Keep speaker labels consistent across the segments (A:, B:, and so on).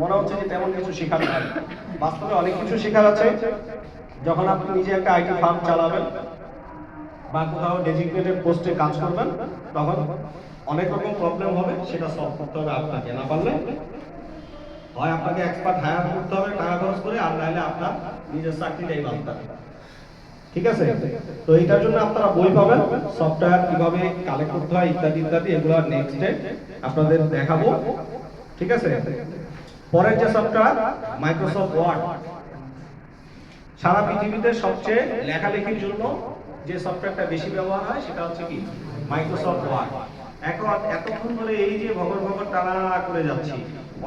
A: মনে হচ্ছে যে তেমন কিছু শেখার হয় না। বাস্তবে অনেক কিছু শেখার আছে। যখন আপনি নিজে একটা আইটি ফার্ম চালাবেন বা কোথাও ডেজিগনেটেড পোস্টে কাজ করবেন, তখন অনেক রকম প্রবলেম হবে, সেটা সলভ করতে হবে আপনাকে। না পারলে হয় আপনাকে এক্সপার্ট হায়ার করতে হবে, টাকা খরচ করে, আর নাহলে আপনার নিজের চাকরিটাই হবে ঠিক আছে? তো এটার জন্য আপনারা বই পাবেন সফটওয়্যার কীভাবে কালেক্ট করতে হয় ইত্যাদি ইত্যাদি, এগুলো নেক্সট ডে আপনাদের দেখাবো। ঠিক আছে? পরের যে সফটওয়্যার মাইক্রোসফট ওয়ার্ড সারা পৃথিবীতে সবচেয়ে লেখালেখির জন্য যে সফটওয়্যারটা বেশি ব্যবহার হয়, সেটা হচ্ছে কি? মাইক্রোসফট ওয়ার্ড এখন এতক্ষণ ধরে এই যে ভগর ভগর টানা করে যাচ্ছি,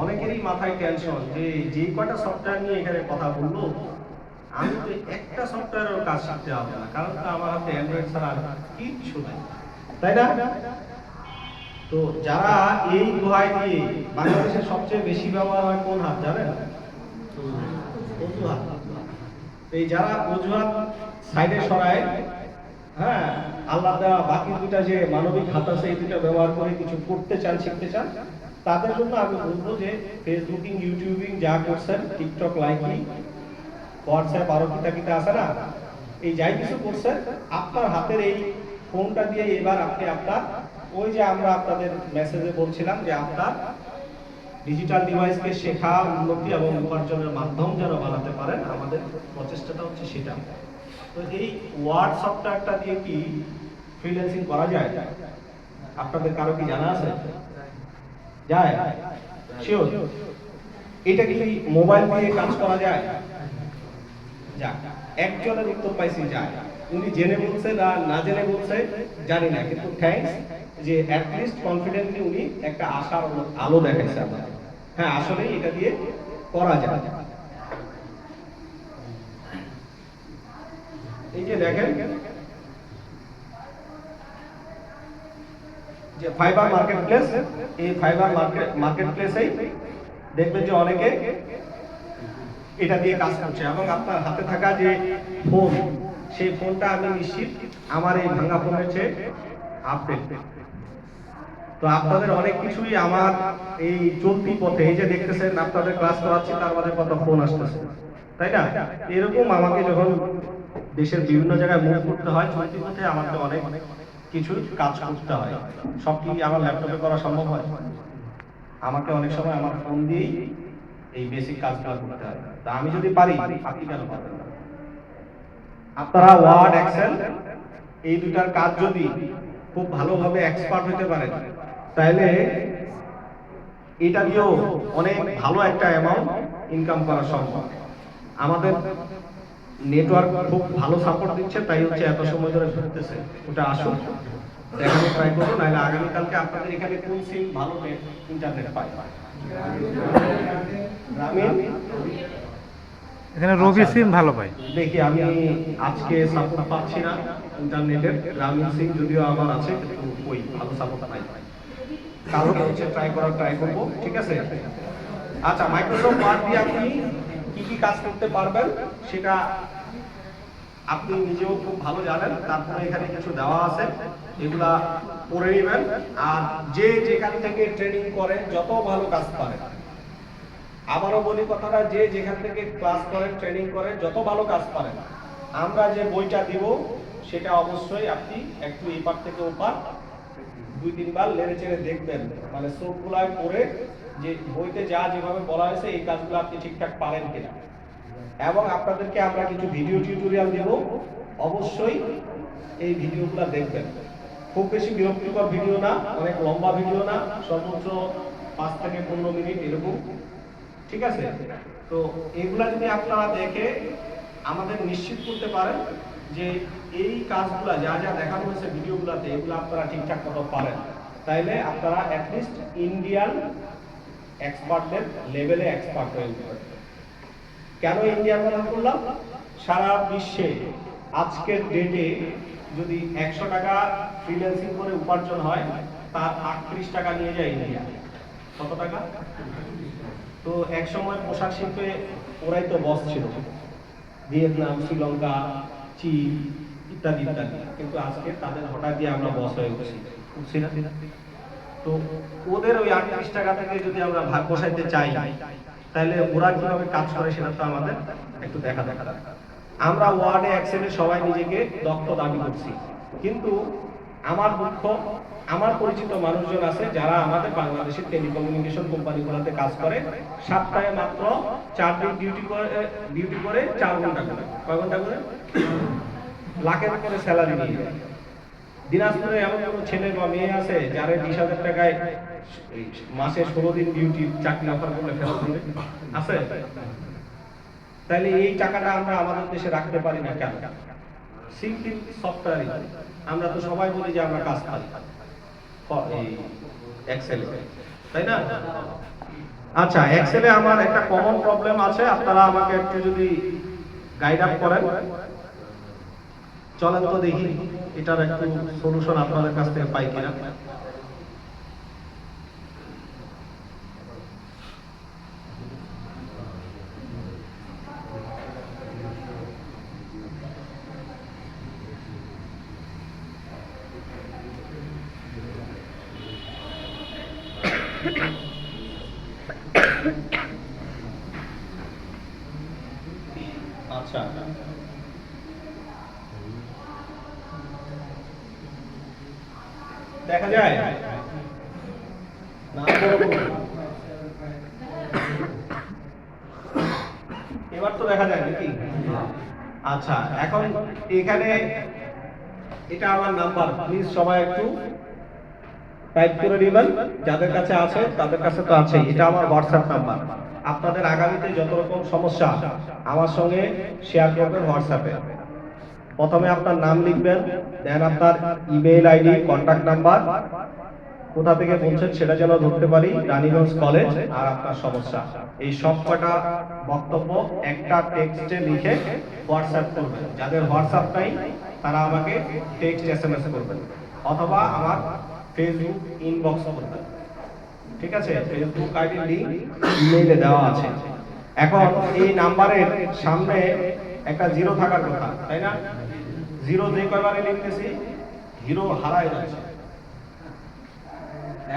A: অনেকেরই মাথায় টেনশন যে যে কয়টা সফটওয়্যার নিয়ে এখানে কথা বলল, আমি তো একটা সফটওয়্যারের কাজ শিখতে হবে না, কারণ আমার হাতে অ্যান্ড্রয়েড ছাড়া কিচ্ছু নাই। তাই না? তো যারা এই দোহাই দিয়ে বাংলাদেশের সবচেয়ে বেশি ব্যবহার হয় কোন হাত, জানেন? এই যারা অজুহাত সাইডে সরায় হ্যাঁ আল্লাহ দেওয়া বাকি দুটা যে মানবিক হাত আছে, এই দুটা ব্যবহার করে কিছু করতে চান, শিখতে চান, তাদের জন্য আমি বলব যে ফেসবুকিং ইউটিউবিং যা করছেন টিকটক লাইকিং হোয়াটসঅ্যাপ আরও কিতা কিতা আছে না, এই যাই কিছু করছেন, আপনার হাতের এই ফোনটা দিয়ে এবার আপনি আপনার ওই যে আমরা আপনাদের মেসেজে বলছিলাম যে আপনার ডিজিটাল ডিভাইসকে শেখা, উন্নতি এবং উপার্জনের মাধ্যম যেন বানাতে পারেন, আমাদের প্রচেষ্টাটা হচ্ছে সেটা। তো এই ওয়ার্ড সফটওয়্যারটা দিয়ে কি ফ্রিল্যান্সিং করা যায়? আপনাদের কারও কি জানা আছে? যায়? শিওর এটা কি মোবাইল দিয়ে কাজ করা যায়? যাক একজনের উত্তর পাইছি, যায়। উনি জেনে বলছে না না জেনে বলছে, জানি না, কিন্তু থ্যাঙ্কস যে অ্যাট লিস্ট কনফিডেন্টলি উনি একটা আশার আলো- আলো দেখাইছে আমাদের। হ্যাঁ আসলে এটা দিয়ে করা যায়। এই যে দেখেন যে ফাইবার মার্কেট প্লেস এই ফাইবার মার্কেট মার্কেট প্লেসেই দেখবেন যে অনেকে এটা দিয়ে কাজ করছে এবং আপনার হাতে থাকা যে ফোন সেই ফোনটা আমি নিশ্চিত আমার এই ভাঙা ফোনের চেয়ে আপডেট তো আপনাদের অনেক কিছুই আমার এই চলতি পথে, এই যে দেখতেছেন আপনাদের ক্লাস করাচ্ছি, তার মাঝে কত ফোন আসতেছে। তাই না? এরকম আমাকে যখন দেশের বিভিন্ন জায়গায় মুভ করতে হয়, চলতি পথে আমাকে অনেক কিছু কাজ করতে হয়। সব কি আমার ল্যাপটপে করা সম্ভব হয়? আমাকে অনেক সময় আমার ফোন দিয়েই এই বেসিক কাজগুলো করতে হয়। তা আমি যদি পারি, আপনি কেন পারবেন আপনারা ওয়ার্ড এক্সেল এই দুটার কাজ যদি খুব ভালোভাবে এক্সপার্ট হতে পারেন তাহলে এটা দিয়েও অনেক ভালো একটা অ্যামাউন্ট ইনকাম করা সম্ভব। আমাদের নেটওয়ার্ক খুব ভালো সাপোর্ট দিচ্ছে তাই হচ্ছে এত সময় ধরে ঘুরতেছে। ওটা আসুন দেখানো ট্রাই করব নাহলে আগামীকালকে আপনাদের এখানে কোন সিম ভালো ইন্টারনেট পায়
B: এখানে রবি
A: আচ্ছা।
B: সিম ভালো পাই
A: দেখি আমি আজকে সাপোর্ট পাচ্ছি না ইন্টারনেটের গ্রামীণ সিম যদিও আমার আছে কিন্তু ওই ভালো সাপোর্ট নাই। কালকে হচ্ছে ট্রাই করার ট্রাই করব, ঠিক আছে? আচ্ছা মাইক্রোসফট ওয়ার্ড দিয়ে আপনি কি কি কাজ করতে পারবেন সেটা আপনি নিজেও খুব ভালো জানেন। তারপরে এখানে কিছু দেওয়া আছে, এগুলা পড়ে নেবেন। আর যে যেখান থেকে ট্রেনিং করেন যত ভালো কাজ পারেন আবারও বলি কথাটা, যে যেখান থেকে ক্লাস করেন ট্রেনিং করে, যত ভালো কাজ পারেন আমরা যে বইটা দিব, সেটা অবশ্যই আপনি একটু এপার থেকে ওপার দুই তিনবার লেড়ে চেড়ে দেখবেন। মানে চোখগুলায় পড়ে যে বইতে যা যেভাবে বলা হয়েছে, এই কাজগুলো আপনি ঠিকঠাক পারেন কিনা। এবং আপনাদেরকে আমরা কিছু ভিডিও টিউটোরিয়াল দেব। অবশ্যই এই ভিডিওগুলো দেখবেন। খুব বেশি বিরক্তিকর ভিডিও না, অনেক লম্বা ভিডিও না, সর্বোচ্চ পাঁচ থেকে পনেরো মিনিট এরকম। ঠিক আছে? তো এগুলা যদি আপনারা দেখে আমাদের নিশ্চিত করতে পারেন যে এই কাজগুলো যা যা দেখানো হয়েছে ভিডিওগুলোতে, এগুলো আপনারা ঠিকঠাক মতো পারেন। তাইলে আপনারা অ্যাটলিস্ট ইন্ডিয়ান এক্সপার্টদের লেভেলে এক্সপার্ট হয়ে উঠবেন। কেন ইন্ডিয়ার কথা বললাম সারা বিশ্বে আজকের ডেটে যদি একশো টাকা ফ্রিল্যান্সিং করে উপার্জন হয়, তার আটত্রিশ টাকা নিয়ে যায় ইন্ডিয়া কত টাকা? তো এক সময় পোশাক শিল্পে ওরাই তো বস ছিল। ভিয়েতনাম, শ্রীলঙ্কা চীন ইত্যাদি ইত্যাদি। কিন্তু আজকে তাদের হঠাৎ দিয়ে আমরা বস হয়ে না? তো ওদের ওই আটত্রিশ টাকা থেকে যদি আমরা ভাগ বসাইতে চাই তাহলে ওরা কীভাবে কাজ করে সেটা তো আমাদের একটু দেখা দেখা আমরা ওয়ার্ডে এক্সেলে সবাই নিজেকে দক্ষ দাবি করছি। কিন্তু আমার দুঃখ আমার পরিচিত মানুষজন আছে যারা আমাদের বাংলাদেশের টেলিকমিউনিকেশন কোম্পানি কোম্পানিগুলোতে কাজ করে। সপ্তাহে মাত্র চার দিন ডিউটি করে ডিউটি করে চার ঘণ্টা করে। কয় ঘণ্টা করে? লাখের করে স্যালারি নিয়ে দিনাজপুরে এমন কোনো ছেলে বা মেয়ে আছে যারা বিশ হাজার টাকায় মাসে ষোলো দিন ডিউটি চাকরি অফার করলে ফেরত দিবে? আছে? তাইলে এই টাকাটা আমরা আমাদের দেশে রাখতে পারি না কেন? সিম্পল সফটওয়্যার আমরা তো সবাই বলি যে আমরা কাজ পাই তাই না? আচ্ছা এক্সেলে আমার একটা কমন প্রবলেম আছে, আপনারা আমাকে একটু যদি গাইড আপ করেন। চলেন তো দেখি, এটার একটু সলিউশন আপনাদের কাছ থেকে পাই কিনা। আচ্ছা। এবার তো দেখা যায় নাকি? আচ্ছা এখন এখানে এটা আমার নাম্বার প্লিজ সবাই একটু টাইপ করে নেবেন। যাদের কাছে আছে, তাদের কাছে তো আছে এটা আমার হোয়াটসঅ্যাপ নাম্বার আপনাদের আগামীতে যত রকম সমস্যা, আমার সঙ্গে শেয়ার করবেন হোয়াটসঅ্যাপে প্রথমে আপনার নাম লিখবেন দেন আপনার ইমেইল আইডি কন্টাক্ট নাম্বার কোথা থেকে বলছেন সেটা যেন ধরতে পারি, রানীগঞ্জ কলেজ আর আপনার সমস্যা। এই সব কটা বক্তব্য একটা টেক্সটে লিখে হোয়াটসঅ্যাপ করবেন। যাদের হোয়াটসঅ্যাপ নাই, তারা আমাকে টেক্সট এসএমএস করবেন। অথবা আমার ফেসবুক ঠিক আছে? ফেসবুক দেওয়া আছে। এখন এই নাম্বারের সামনে একটা জিরো থাকার কথা, তাই না? জিরো যে কয়বারে লিখতেছি হিরো হারায় যাচ্ছে।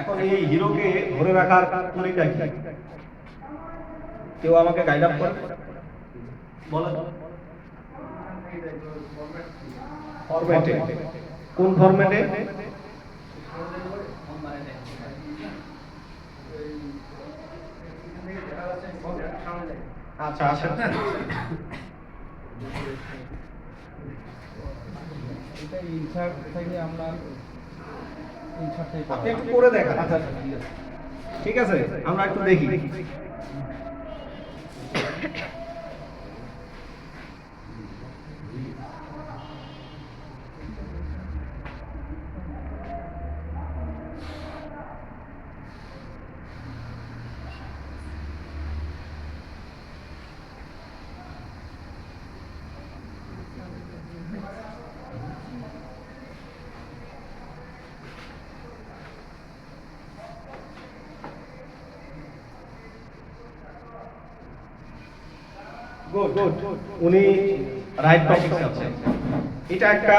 A: এখন এই হিরোকে ধরে রাখার তরিকা কি? কেউ আমাকে গাইড আপ করে? বলেন ফরম্যাটে কোন ফরম্যাটে আচ্ছা আসেন
B: এটা ইনসার্ট থেকে আমরা ইনসার্ট থেকে
A: আপনি একটু করে দেখান। ঠিক আছে। আমরা একটু দেখি। উনি রাইট টপিকে আছেন। এটা একটা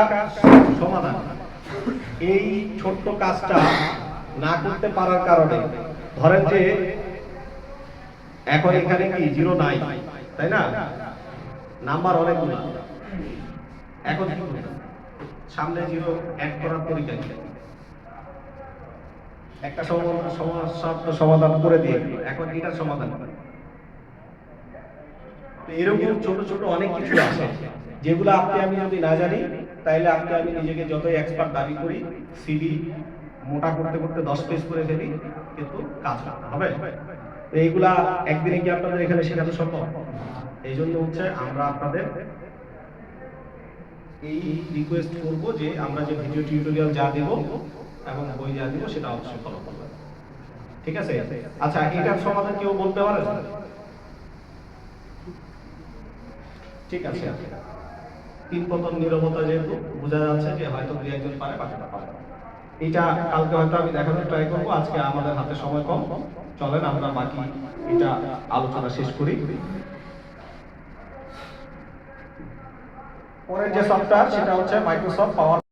A: সমাধান। এই ছোট্ট কাজটা না করতে পারার কারণে, ধরেন যে এখন এখানে কি জিরো নাই, তাই না? নাম্বার অনেকগুলো। এখন সামনে জিরো অ্যাড করার তরিকা একটা তো সমাধান করে দিয়ে এখন এটার সমাধান করেন। এরকম ছোট ছোট অনেক কিছু আছে, যেগুলো আপনি আমি যদি না জানি তাহলে আপনি আমি নিজেকে যতই এক্সপার্ট দাবি করি সিডি মোটা করতে করতে দশ পেজ করে ফেলি, কিন্তু কাজ হবে। তো এইগুলা একদিনে কি আপনাদের এখানে শেখানো সম্ভব? এই জন্য হচ্ছে আমরা আপনাদের এই রিকোয়েস্ট করব যে আমরা যে ভিডিও টিউটোরিয়াল যা দেব এবং বই যা দেব, সেটা অবশ্যই ফলো করবেন। ঠিক আছে? আচ্ছা এটার সমাধান কেউ বলতে পারেন? ঠিক আছে। তিন প্রথম নিরবতা যেহেতু, বোঝা যাচ্ছে যে হয়তো দুই একজন পারে বাকিটা পারে এটা কালকে হয়তো আমি দেখানোর ট্রাই করব, আজকে আমাদের হাতে সময় কম। চলেন, আমরা বাকি এটা আলোচনা শেষ করি। পরের যে সফটওয়্যার সেটা হচ্ছে মাইক্রোসফট পাওয়ার